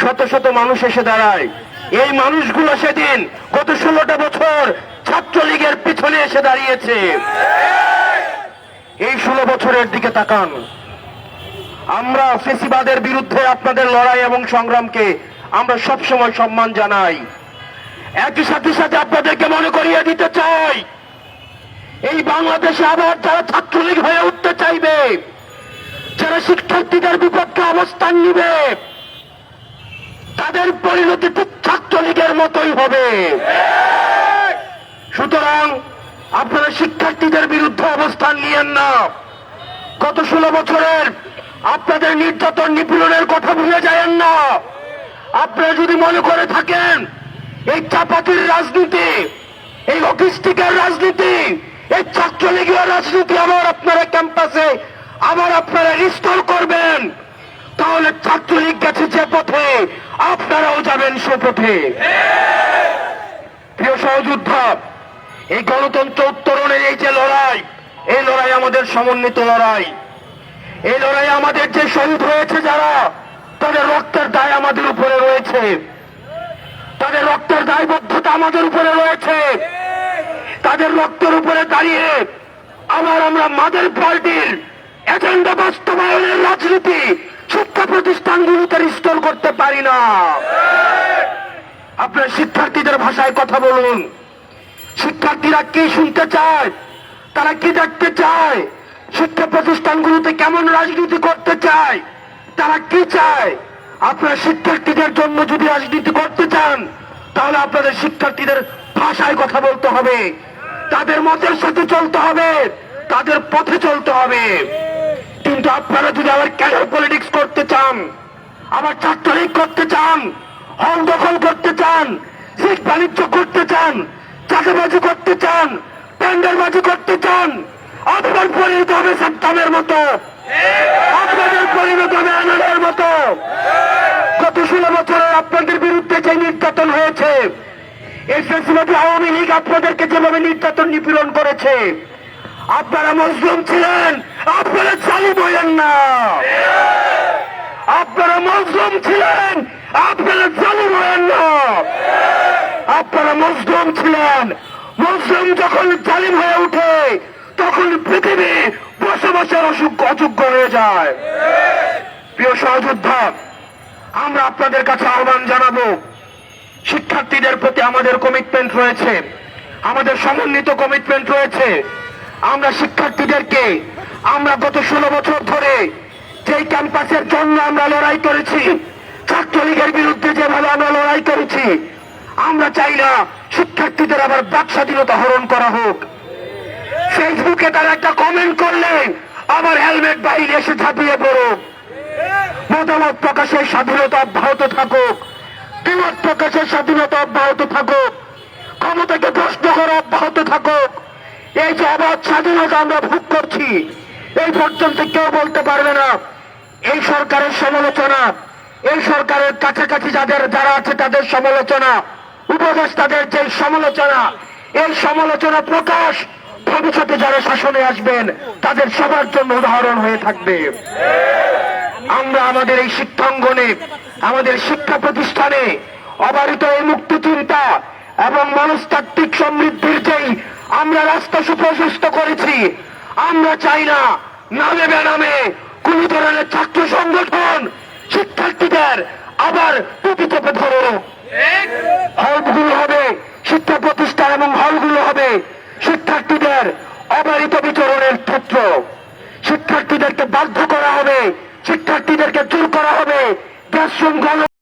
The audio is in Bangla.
শত শত মানুষ এসে দাঁড়ায়। এই মানুষগুলো সেদিন গত ষোলোটা বছর ছাত্রলীগের পিছনে এসে দাঁড়িয়েছে। এই ষোলো বছরের দিকে তাকান। আমরা ফেসিবাদের বিরুদ্ধে আপনাদের লড়াই এবং সংগ্রামকে আমরা সবসময় সম্মান জানাই। একই সাথে সাথে আপনাদেরকে মনে করিয়ে দিতে চাই, এই বাংলাদেশে আবার যারা ছাত্রলীগ হয়ে উঠতে চাইবে, যারা শিক্ষার্থীদের বিপক্ষে অবস্থান নিবে তাদের পরিণতি ছাত্রলীগের মতোই হবে। সুতরাং আপনারা শিক্ষার্থীদের বিরুদ্ধে অবস্থান নিয়েন না। গত ষোলো বছরের আপনাদের নির্যাতন নিপীড়নের কথা ভুলে যায়েন না। আপনারা যদি মনে করে থাকেন, এই চাপাতির রাজনীতি, এই অকিস্টিকের রাজনীতি, এই ছাত্রলীগীয় রাজনীতি আবার আপনারা ক্যাম্পাসে, আবার আপনারা রিস্টোর করবেন। তাহলে ছাত্রলীগ গেছে যে পথে, আপনারাও যাবেন সে পথে প্রিয় সহযোদ্ধা, এই গণতন্ত্র উত্তরণের এই যে লড়াই, এই লড়াই আমাদের সমন্বিত লড়াই। এই লড়াই আমাদের যে শহীদ হয়েছে যারা, তাদের রক্তের দায় আমাদের উপরে রয়েছে। তাদের রক্তের দায়বদ্ধতা আমাদের উপরে রয়েছে। তাদের রক্তের উপরে দাঁড়িয়ে আবার আমরা মাদের পার্টির এজেন্ডা বাস্তবায়নের রাজনীতি করতে পারি না। আপনার শিক্ষার্থীদের ভাষায় কথা বলুন। শিক্ষার্থীরা কি শুনতে চায়? তারা কি দেখতে চায়? শিক্ষা প্রতিষ্ঠানগুলোতে কেমন রাজনীতি করতে চায়? তারা কি চায়? আপনার শিক্ষার্থীদের জন্য যদি রাজনীতি করতে চান, তাহলে আপনাদের শিক্ষার্থীদের ভাষায় কথা বলতে হবে। তাদের মতের সাথে চলতে হবে। তাদের পথে চলতে হবে। কিন্তু আপনারা যদি আবার ক্যাডার পলিটিক্স করতে চান আবার ছাত্রলীগ করতে চান, হল দখল করতে চান, সিট বাণিজ্য করতে চান, চাঁদাবাজি করতে চান, টেন্ডারবাজি করতে চান আপনার পরিণত হবে সাদ্দামের মতো। আপনাদের পরিণত হবে আনারের মতো। গত ষোলো বছরে আপনাদের বিরুদ্ধে যে নির্যাতন হয়েছে ফেসিলিটি আওয়ামী লীগ আপনাদেরকে যেভাবে নির্যাতন নিপীড়ন করেছে, আপনারা মজলুম ছিলেন, আপনারা চালু বলেন না। আপনারা মজলুম ছিলেন, আপনারা চালু বলেন না। আপনারা মজলুম ছিলেন। মজলুম যখন জালিম হয়ে ওঠে, তখন পৃথিবী বসবাসের অযোগ্য হয়ে যায়। প্রিয় সহযোদ্ধা, আমরা আপনাদের কাছে আহ্বান জানাব, শিক্ষার্থীদের প্রতি আমাদের কমিটমেন্ট রয়েছে, আমাদের সমন্বিত কমিটমেন্ট রয়েছে। আমরা শিক্ষার্থীদেরকে, আমরা গত ষোলো বছর ধরে যেই ক্যাম্পাসের জন্য আমরা লড়াই করেছি, ছাত্রলীগের বিরুদ্ধে যেভাবে আমরা লড়াই করেছি, আমরা চাই না শিক্ষার্থীদের আবার বাক স্বাধীনতা হরণ করা হোক। ফেসবুকে তারা একটা কমেন্ট করলে আবার হেলমেট বাইরে এসে ঝাঁপিয়ে পড়ুক। মতামত প্রকাশের স্বাধীনতা অব্যাহত থাকুক। বিমত প্রকাশের স্বাধীনতা অব্যাহত থাকুক। ক্ষমতাকে প্রশ্ন করা অব্যাহত থাকুক। এই যে অবাধ স্বাধীনতা আমরা ভোগ করছি, এই পর্যন্ত কেউ বলতে পারবে না। এই সরকারের সমালোচনা, এই সরকারের কাছাকাছি যাদের যারা আছে তাদের সমালোচনা, উপদেষ্টাদের যে সমালোচনা, এই সমালোচনা প্রকাশ ভবিষ্যতে যারা শাসনে আসবেন, তাদের সবার জন্য উদাহরণ হয়ে থাকবে। আমরা আমাদের এই শিক্ষাঙ্গনে আমাদের শিক্ষা প্রতিষ্ঠানে অবারিত এই মুক্তি চিন্তা এবং মনস্তাত্ত্বিক সমৃদ্ধির যেই আমরা রাস্তা সুপ্রশস্ত করেছি, আমরা চাই না নামে বেনামে কোন ধরনের ছাত্র সংগঠন শিক্ষার্থীদের আবার টুপি চেপে ধরো হলগুলো হবে শিক্ষা প্রতিষ্ঠান এবং হলগুলো হবে শিক্ষার্থীদের অবারিত বিচরণের ক্ষেত্র। শিক্ষার্থীদেরকে বাধ্য করা হবে, শিক্ষার্থীদেরকে জোর করা হবে দেশ শৃঙ্খলা